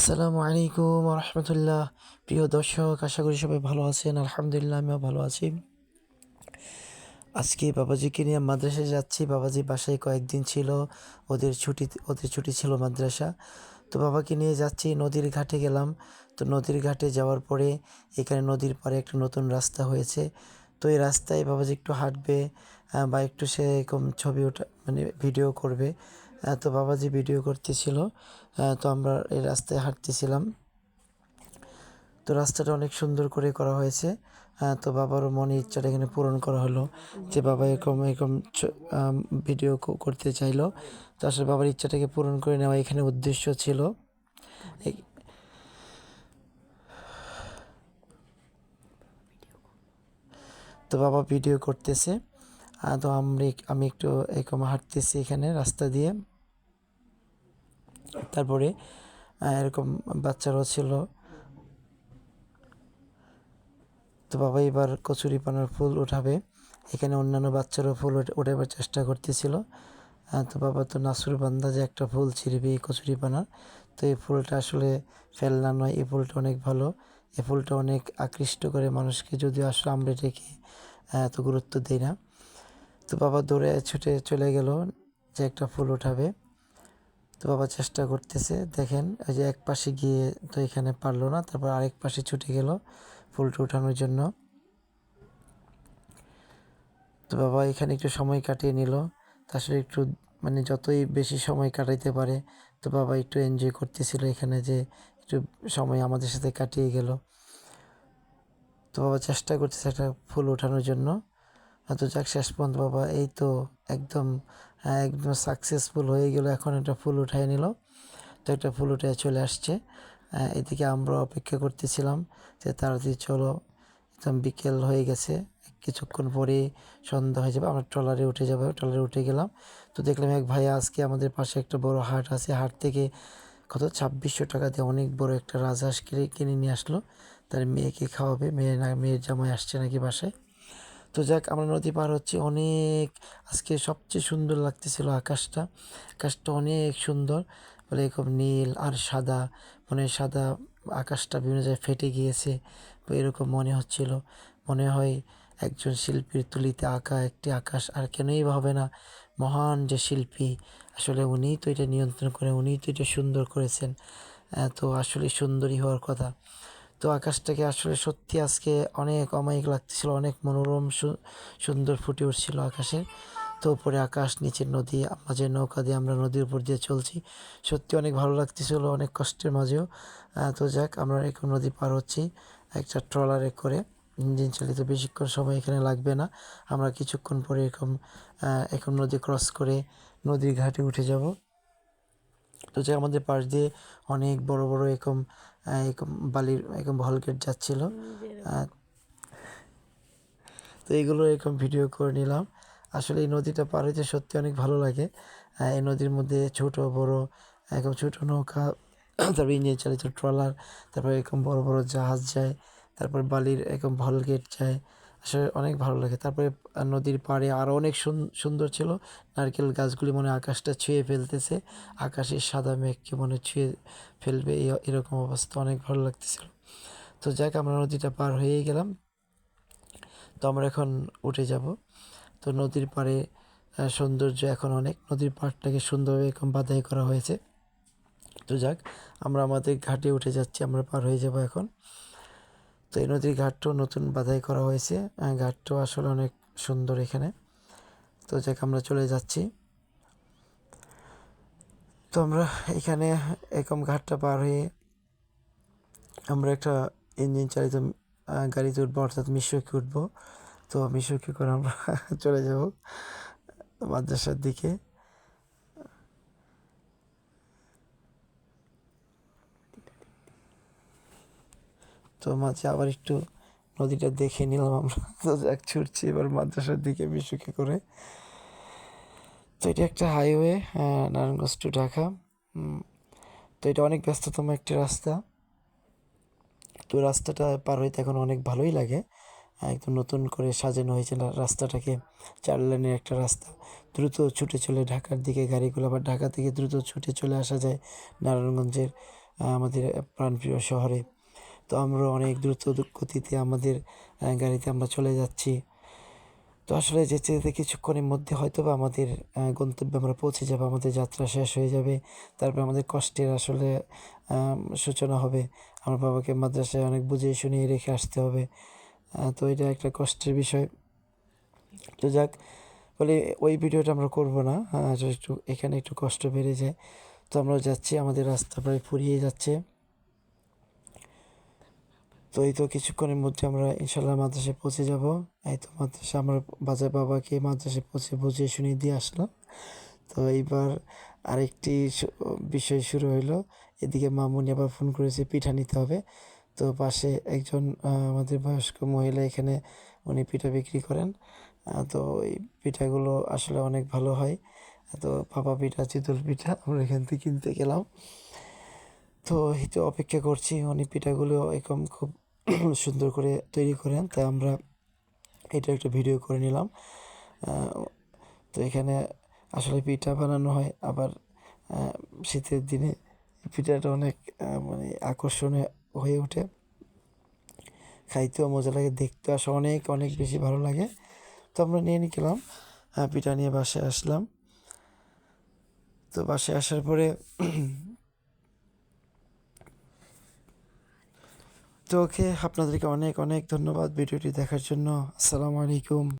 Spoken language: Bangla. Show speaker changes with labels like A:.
A: আসসালামু আলাইকুম রহমতুল্লাহ প্রিয় দর্শক, আশা করি সবাই ভালো আছেন। আলহামদুলিল্লাহ, আমিও ভালো আছি। আজকে বাবাজিকে নিয়ে মাদ্রাসায় যাচ্ছি। বাবাজি বাসায় কয়েকদিন ছিল। ওদের ছুটি ওদের ছুটি ছিল মাদ্রাসা। তো বাবাকে নিয়ে যাচ্ছি। নদীর ঘাটে গেলাম। তো নদীর ঘাটে যাওয়ার পরে এখানে নদীর পাড়ে একটা নতুন রাস্তা হয়েছে। তো এই রাস্তায় বাবাজি একটু হাঁটবে বা একটু সে এরকম ছবি ওঠা মানে ভিডিও করবে। তো বাবাজি ভিডিও করতেছিল তো আমরা এই রাস্তায় হাঁটতেছিলাম। তো রাস্তাটা অনেক সুন্দর করে করা হয়েছে। তো বাবারও মনে ইচ্ছাটা এখানে পূরণ করা হলো যে বাবা এরকম এরকম আম, ভিডিও করতে চাইলো। তো আসলে বাবার ইচ্ছাটাকে পূরণ করে নেওয়া এখানে উদ্দেশ্য ছিল। তো বাবা ভিডিও করতেছে। তো আমরা আমি একটু এরকম হাঁটতেছি এখানে রাস্তা দিয়ে। তারপরে এরকম বাচ্চারাও ছিল। তো বাবা এবার কচুরি পানার ফুল উঠাবে এখানে অন্যান্য বাচ্চারাও ফুল উঠাবার চেষ্টা করতেছিল। তো বাবা তো নাসুর বান্দা যে একটা ফুল ছিঁড়বে এই কচুরি পানার তো এই ফুলটা আসলে ফেলনা নয়, এই ফুলটা অনেক ভালো। এই ফুলটা অনেক আকৃষ্ট করে মানুষকে, যদিও আসলে আমরা এটাকে এত গুরুত্ব দিই না। তো বাবা দৌড়ে ছুটে চলে গেল যে একটা ফুল উঠাবে তো বাবা চেষ্টা করতেছে, দেখেন ওই যে এক পাশে গিয়ে তো এখানে পারল না, তারপর আরেক পাশে ছুটে গেল ফুলটা উঠানোর জন্য। তো বাবা এখানে একটু সময় কাটিয়ে নিল আসলে একটু মানে যতই বেশি সময় কাটাইতে পারে, তো বাবা একটু এনজয় করতেছিল এখানে যে একটু সময় আমাদের সাথে কাটিয়ে গেল। তো বাবা চেষ্টা করতেছে একটা ফুল ওঠানোর জন্য। তো যাক, শেষ পর্যন্ত বাবা, এই তো একদম একদম সাকসেসফুল হয়ে গেল। এখন একটা ফুল উঠাই নিল। তো একটা ফুল উঠে চলে আসছে। এদিকে আমরা অপেক্ষা করতেছিলাম যে তাড়াতাড়ি চলো। একদম বিকেল হয়ে গেছে। কিছুক্ষণ পরে সন্ধ্যা হয়ে যাবে। আমরা ট্রলারে উঠে যাব, ট্রলারে উঠে গেলাম। তো দেখলাম এক ভাইয়া আজকে আমাদের পাশে একটা বড় হাট আছে। হাট থেকে কত? ছাব্বিশশো টাকা দিয়ে অনেক বড় একটা রাজহাঁস কিনে কিনে নিয়ে আসলো। তার মেয়েকে খাওয়াবে। মেয়ে না, মেয়ের জামাই আসছে নাকি বাসায়। তো যাক, আমরা নদী পার হচ্ছি। অনেক আজকে সবচেয়ে সুন্দর লাগতেছিল আকাশটা। আকাশটা অনেক সুন্দর, বলে এরকম নীল আর সাদা, মনে সাদা আকাশটা বিভিন্ন জায়গায় ফেটে গিয়েছে এরকম মনে হচ্ছিল। মনে হয় একজন শিল্পীর তুলিতে আঁকা একটি আকাশ, আর কেনই হবে না, মহান যে শিল্পী। আসলে উনিই তো এটা নিয়ন্ত্রণ করে, উনিই তো এটা সুন্দর করেছেন। তো আসলে সুন্দরই হওয়ার কথা। তো আকাশটাকে আসলে সত্যি আজকে অনেক অমায়িক লাগতেছিল, অনেক মনোরম সুন্দর ফুটে উঠছিল আকাশে তো উপরে আকাশ নিচে নদী মাঝে নৌকা দিয়ে আমরা নদীর উপর দিয়ে চলছি, সত্যি অনেক ভালো লাগতেছিল, অনেক কষ্টের মাঝেও। তো যাক, আমরা এখন নদী পার হচ্ছি একটা ট্রলারে করে। ইঞ্জিন চালিত বেশিক্ষণ সময় এখানে লাগবে না, আমরা কিছুক্ষণ পরে এরকম এখন নদী ক্রস করে নদীর ঘাটে উঠে যাব। তো যে আমাদের পাশ দিয়ে অনেক বড় বড় এরকম এরকম বালির এরকম ভলগেট যাচ্ছিল। তো এইগুলো এরকম ভিডিও করে নিলাম। আসলে এই নদীটা পার হইতে সত্যি অনেক ভালো লাগে। এই নদীর মধ্যে ছোট বড় এরকম ছোট নৌকা তারপর ইঞ্জিন চালিত ট্রলার তারপর এরকম বড় বড় জাহাজ যায় তারপর বালির এরকম ভলগেট যায়। আসলে অনেক ভালো লাগে। তারপরে নদীর পাড়ে আরও অনেক সুন্দর ছিল। নারকেল গাছগুলি মনে আকাশটা ছুঁয়ে ফেলতেছে। আকাশের সাদা মেঘকে মনে ছুঁয়ে ফেলবে এরকম অবস্থা অনেক ভালো লাগতেছিল। তো যাক, আমরা নদীটা পার হয়েই গেলাম। তো আমরা এখন উঠে যাব। তো নদীর পাড়ে সৌন্দর্য এখন অনেক। নদীর পাড়টাকে সুন্দরভাবে এরকম বাধাই করা হয়েছে। তো যাক, আমরা আমাদের ঘাটে উঠে যাচ্ছি, আমরা পার হয়ে যাব এখন। তো এই নদীর ঘাটটাও নতুন বাধাই করা হয়েছে। ঘাটটাও আসলে অনেক সুন্দর এখানে। তো যাক, আমরা চলে যাচ্ছি। তো আমরা এখানে এরকম ঘাটটা পার হয়ে আমরা একটা ইঞ্জিন চালিত গাড়িতে উঠবো অর্থাৎ মিশোকে উঠবো। তো মিশোকে করে আমরা চলে যাব মাদ্রাসার দিকে। তো মাঝে আবার একটু নদীটা দেখে নিলাম আমরা। তো যাক, ছুটছি এবার মাদ্রাসার দিকে মিশুকে করে। তো এটা একটা হাইওয়ে নারায়ণগঞ্জ টু ঢাকা। তো এটা অনেক ব্যস্ততম একটি রাস্তা। তো রাস্তাটা পার হইতে এখন অনেক ভালোই লাগে। একদম নতুন করে সাজানো হয়েছে রাস্তাটাকে। চার লেনের একটা রাস্তা। দ্রুত ছুটে চলে ঢাকার দিকে গাড়িগুলো, আবার ঢাকা থেকে দ্রুত ছুটে চলে আসা যায় নারায়ণগঞ্জের আমাদের প্রাণপ্রিয় শহরে। তো আমরা অনেক দ্রুত গতিতে আমাদের গাড়িতে আমরা চলে যাচ্ছি। তো আসলে যেতে যেতে কিছুক্ষণের মধ্যে হয়তো বা আমাদের গন্তব্যে আমরা পৌঁছে যাব, আমাদের যাত্রা শেষ হয়ে যাবে। তারপর আমাদের কষ্টের আসলে সূচনা হবে। আমার বাবাকে মাদ্রাসায় অনেক বুঝিয়ে শুনিয়ে রেখে আসতে হবে। তো এটা একটা কষ্টের বিষয়। তো যাক, বলে ওই ভিডিওটা আমরা করব না একটু, এখানে একটু কষ্ট বেড়ে যায়। তো আমরা যাচ্ছি, আমাদের রাস্তা প্রায় ফুরিয়ে যাচ্ছে। তো এই তো কিছুক্ষণের মধ্যে আমরা ইনশাল্লাহ মাদ্রাসায় পৌঁছে যাব। এই তো মাদ্রাসা আমার বাজার বাবাকে মাদ্রাসায় পৌঁছে বুঝিয়ে শুনিয়ে দিয়ে আসলাম। তো এইবার আরেকটি বিষয় শুরু হইল। এদিকে মামুনি আবার ফোন করেছে, পিঠা নিতে হবে। তো পাশে একজন আমাদের বয়স্ক মহিলা এখানে উনি পিঠা বিক্রি করেন। তো এই পিঠাগুলো আসলে অনেক ভালো হয়। তো পাপা পিঠা, চিতল পিঠা আমরা এখান থেকে কিনতে গেলাম। তো এই তো অপেক্ষা করছি, উনি পিঠাগুলো এরকম খুব সুন্দর করে তৈরি করেন। তাই আমরা এটা একটা ভিডিও করে নিলাম। তো এখানে আসলে পিঠা বানানো হয়। আবার শীতের দিনে পিঠাটা অনেক মানে আকর্ষণীয় হয়ে ওঠে। খাইতেও মজা লাগে দেখতে আসা অনেক অনেক বেশি ভালো লাগে। তো আমরা নিয়ে নিলাম। পিঠা নিয়ে বাসায় আসলাম। তো বাসায় আসার পরে তো ওকে আপনাদেরকে অনেক অনেক ধন্যবাদ ভিডিওটি দেখার জন্য। আসসালামু আলাইকুম।